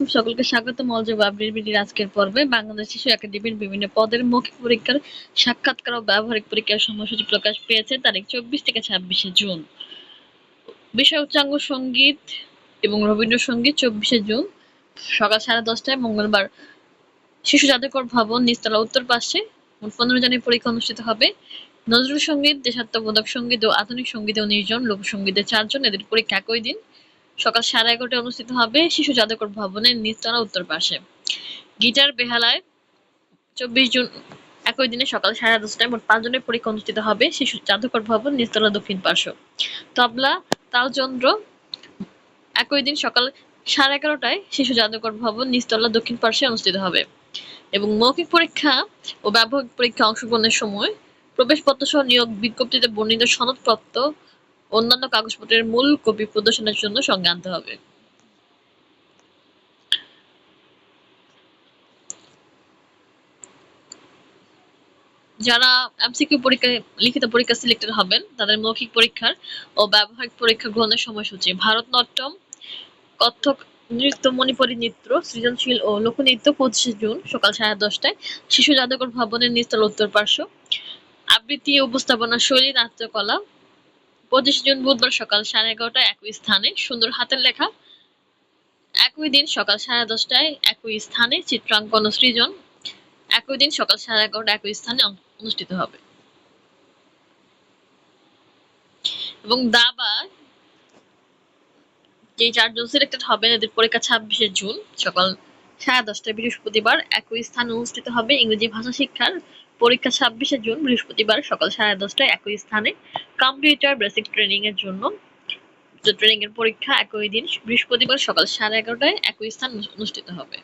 সকলকে স্বাগত মলজব আবৃত্তির আজকের পর্বে, বাংলাদেশ শিশু একাডেমির বিভিন্ন পদের মৌখিক পরীক্ষার সাক্ষাৎকার ও ব্যবহারিক পরীক্ষার সময়সূচি প্রকাশ পেয়েছে তারিখ চব্বিশ থেকে ছাব্বিশে জুন। বিষয় উচ্চাঙ্গ সংগীত এবং রবীন্দ্রসঙ্গীত চব্বিশে জুন, সকাল সাড়ে দশটায় মঙ্গলবার শিশু জাদুকর ভবন নিস্তলা উত্তর পাশে, মোট পনেরো জনের পরীক্ষা অনুষ্ঠিত হবে। নজরুল সংগীত, দেশাত্মবোধক সংগীত ও আধুনিক সঙ্গীতে উনিশ জন, লোকসঙ্গীতে চারজন এদের পরীক্ষা একই দিন। সকাল সাড়ে এগারোটায় অনুষ্ঠিত হবে শিশু জাদুকর ভবনের নিচতলা উত্তর পাশে। গিটার বেহালায় চব্বিশ জুন একই দিনে সকাল সাড়ে দশটায় মোট পাঁচজনের পরীক্ষা অনুষ্ঠিত হবে শিশু জাদুকর ভবন নিচতলা দক্ষিণ পার্শ্ব। তবলা, তালচন্দ্র, একই দিন সকাল সাড়ে এগারোটায় শিশু জাদুকর ভবন নিচতলা দক্ষিণ পার্শ্বে অনুষ্ঠিত হবে। এবং মৌখিক পরীক্ষা ও ব্যবহারিক পরীক্ষা অংশগ্রহণের সময় প্রবেশপত্র সহ নিয়োগ বিজ্ঞপ্তিতে বর্ণিত সনদপত্র অন্যান্য কাগজপত্রের মূল কপি প্রদর্শনের জন্য সঙ্গে আনতে হবে। যারা এমসিকিউ লিখিত পরীক্ষা সিলেক্টেড হবেন, তাদের মৌখিক পরীক্ষার ও ব্যবহারিক পরীক্ষা গ্রহণের সময়সূচি। ভারতনাট্যম কত্থক নৃত্য, মণিপুরী নৃত্য, সৃজনশীল ও লোকনৃত্য পঁচিশে জুন সকাল সাড়ে দশটায় শিশু জাদুঘর ভবনের নিচতলা উত্তর পার্শ্ব। আবৃত্তি উপস্থাপনা, শৈলী, নাট্যকলা পঁচিশে জুন বুধবার সকাল সাড়ে এগারোটায় একই স্থানে, সুন্দর হাতের লেখা। একই দিন সকাল সাড়ে দশটায় একই স্থানে চিত্রাঙ্কন সৃজন। একই দিন সকাল সাড়ে এগারোটা একই স্থানে অনুষ্ঠিত হবে। এবং দাবা যে চারজন সিলেক্টেড হবে এদের পরীক্ষা ছাব্বিশে জুন সকাল সাড়ে দশটায় বৃহস্পতিবার একই স্থানে অনুষ্ঠিত হবে ইংরেজি ভাষা শিক্ষার পরীক্ষা ছাব্বিশে জুন, বৃহস্পতিবার সকাল সাড়ে দশটায় একই স্থানে কম্পিউটার বেসিক ট্রেনিং এর জন্য। ট্রেনিং এর পরীক্ষা একই দিন, বৃহস্পতিবার সকাল সাড়ে এগারোটায় একই স্থান অনুষ্ঠিত হবে।